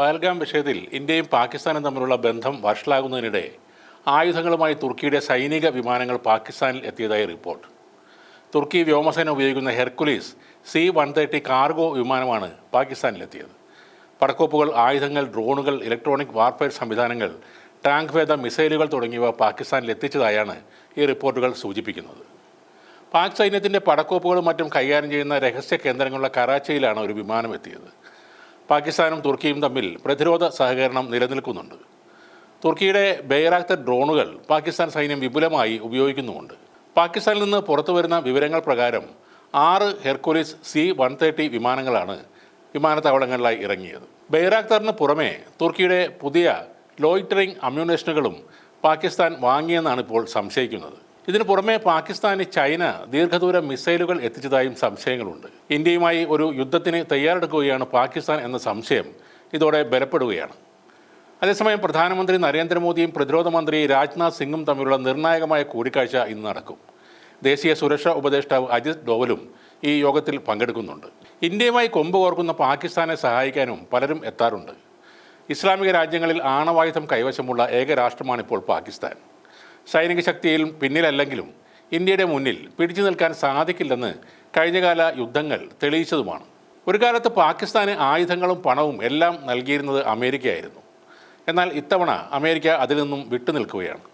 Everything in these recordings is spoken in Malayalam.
പഹൽഗാം വിഷയത്തിൽ ഇന്ത്യയും പാകിസ്ഥാനും തമ്മിലുള്ള ബന്ധം വഷളാകുന്നതിനിടെ ആയുധങ്ങളുമായി തുർക്കിയുടെ സൈനിക വിമാനങ്ങൾ പാകിസ്ഥാനിൽ എത്തിയതായി റിപ്പോർട്ട്. തുർക്കി വ്യോമസേന ഉപയോഗിക്കുന്ന Hercules C one thirty cargo വിമാനമാണ് പാകിസ്ഥാനിലെത്തിയത്. പടക്കോപ്പുകൾ ആയുധങ്ങൾ ഡ്രോണുകൾ ഇലക്ട്രോണിക് വാർഫെയർ സംവിധാനങ്ങൾ ടാങ്ക് വേദ മിസൈലുകൾ തുടങ്ങിയവ പാകിസ്ഥാനിൽ എത്തിച്ചതായാണ് ഈ റിപ്പോർട്ടുകൾ സൂചിപ്പിക്കുന്നത്. പാക് സൈന്യത്തിന്റെ പടക്കോപ്പുകളും മറ്റും കൈകാര്യം ചെയ്യുന്ന രഹസ്യ കേന്ദ്രങ്ങളുള്ള കറാച്ചിയിലാണ് ഒരു വിമാനം എത്തിയത്. പാകിസ്ഥാനും തുർക്കിയും തമ്മിൽ പ്രതിരോധ സഹകരണം നിലനിൽക്കുന്നുണ്ട്. തുർക്കിയുടെ ബെയറാക്തർ ഡ്രോണുകൾ പാകിസ്ഥാൻ സൈന്യം വിപുലമായി ഉപയോഗിക്കുന്നുമുണ്ട്. പാകിസ്ഥാനിൽ നിന്ന് പുറത്തു വരുന്ന വിവരങ്ങൾ പ്രകാരം ആറ് ഹെർക്കുലിസ് സി വൺ തേർട്ടി വിമാനങ്ങളാണ് വിമാനത്താവളങ്ങളിലായി ഇറങ്ങിയത്. ബെയറാക്തറിന് പുറമെ തുർക്കിയുടെ പുതിയ ലോയിറ്ററിംഗ് അമ്യൂണേഷനുകളും പാകിസ്ഥാൻ വാങ്ങിയെന്നാണ് ഇപ്പോൾ സംശയിക്കുന്നത്. ഇതിനു പുറമെ പാകിസ്ഥാന് ചൈന ദീർഘദൂര മിസൈലുകൾ എത്തിച്ചതായും സംശയങ്ങളുണ്ട്. ഇന്ത്യയുമായി ഒരു യുദ്ധത്തിന് തയ്യാറെടുക്കുകയാണ് പാകിസ്ഥാൻ എന്ന സംശയം ഇതോടെ ബലപ്പെടുകയാണ്. അതേസമയം പ്രധാനമന്ത്രി നരേന്ദ്രമോദിയും പ്രതിരോധ മന്ത്രി രാജ്നാഥ് സിംഗും തമ്മിലുള്ള നിർണായകമായ കൂടിക്കാഴ്ച ഇന്ന് നടക്കും. ദേശീയ സുരക്ഷാ ഉപദേഷ്ടാവ് അജിത് ഡോവലും ഈ യോഗത്തിൽ പങ്കെടുക്കുന്നുണ്ട്. ഇന്ത്യയുമായി കൊമ്പ് കോർക്കുന്ന പാകിസ്ഥാനെ സഹായിക്കാനും പലരും എത്താറുണ്ട്. ഇസ്ലാമിക രാജ്യങ്ങളിൽ ആണവായുധം കൈവശമുള്ള ഏക രാഷ്ട്രമാണിപ്പോൾ പാകിസ്ഥാൻ. സൈനിക ശക്തിയിൽ പിന്നിലല്ലെങ്കിലും ഇന്ത്യയുടെ മുന്നിൽ പിടിച്ചു നിൽക്കാൻ സാധിക്കില്ലെന്ന് കഴിഞ്ഞകാല യുദ്ധങ്ങൾ തെളിയിച്ചതുമാണ്. ഒരു കാലത്ത് പാകിസ്ഥാന് ആയുധങ്ങളും പണവും എല്ലാം നൽകിയിരുന്നത് അമേരിക്കയായിരുന്നു. എന്നാൽ ഇത്തവണ അമേരിക്ക അതിൽ നിന്നും വിട്ടുനിൽക്കുകയാണ്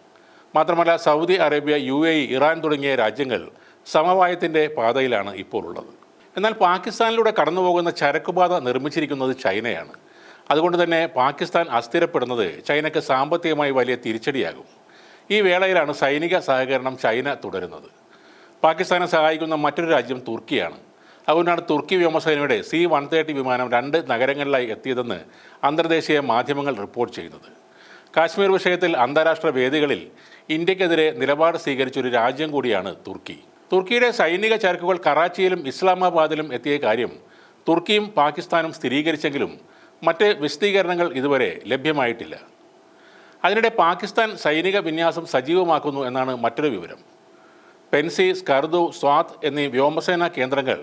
മാത്രമല്ല Saudi Arabia U A Iran തുടങ്ങിയ രാജ്യങ്ങൾ സമവായത്തിന്റെ പാതയിലാണ് ഇപ്പോൾ ഉള്ളത്. എന്നാൽ പാകിസ്ഥാനിലൂടെ കടന്നുപോകുന്ന ചരക്കുപാത നിർമ്മിച്ചിരിക്കുന്നത് ചൈനയാണ്. അതുകൊണ്ട് തന്നെ പാകിസ്ഥാൻ അസ്ഥിരപ്പെടുന്നത് ചൈനയ്ക്ക് സാമ്പത്തികമായി വലിയ തിരിച്ചടിയാകും. ഈ വേളയിലാണ് സൈനിക സഹകരണം ചൈന തുടരുന്നത്. പാകിസ്ഥാനെ സഹായിക്കുന്ന മറ്റൊരു രാജ്യം തുർക്കിയാണ്. അതുകൊണ്ടാണ് തുർക്കി വ്യോമസേനയുടെ സി വൺ തേർട്ടി വിമാനം രണ്ട് നഗരങ്ങളിലായി എത്തിയതെന്ന് അന്തർദേശീയ മാധ്യമങ്ങൾ റിപ്പോർട്ട് ചെയ്യുന്നത്. കാശ്മീർ വിഷയത്തിൽ അന്താരാഷ്ട്ര വേദികളിൽ ഇന്ത്യക്കെതിരെ നിലപാട് സ്വീകരിച്ച ഒരു രാജ്യം കൂടിയാണ് തുർക്കി. തുർക്കിയുടെ സൈനിക ചരക്കുകൾ കറാച്ചിയിലും ഇസ്ലാമാബാദിലും എത്തിയ കാര്യം തുർക്കിയും പാകിസ്ഥാനും സ്ഥിരീകരിച്ചെങ്കിലും മറ്റ് വിശദീകരണങ്ങൾ ഇതുവരെ ലഭ്യമായിട്ടില്ല. അതിനിടെ പാകിസ്ഥാൻ സൈനിക വിന്യാസം സജീവമാക്കുന്നു എന്നാണ് മറ്റൊരു വിവരം. പെൻസി സ്കർദു സ്വാത് എന്നീ വ്യോമസേനാ കേന്ദ്രങ്ങൾ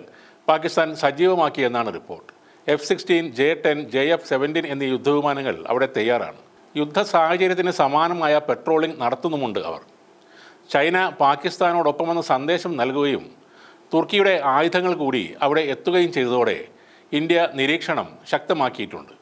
Pakistan സജീവമാക്കിയെന്നാണ് report. F sixteen J ten J F seventeen എന്നീ യുദ്ധവിമാനങ്ങൾ അവിടെ തയ്യാറാണ്. യുദ്ധ സാഹചര്യത്തിന് സമാനമായ പെട്രോളിംഗ് നടത്തുന്നുമുണ്ട് അവർ. ചൈന പാകിസ്ഥാനോടൊപ്പമെന്ന സന്ദേശം നൽകുകയും തുർക്കിയുടെ ആയുധങ്ങൾ കൂടി അവിടെ എത്തുകയും ചെയ്തതോടെ ഇന്ത്യ നിരീക്ഷണം ശക്തമാക്കിയിട്ടുണ്ട്.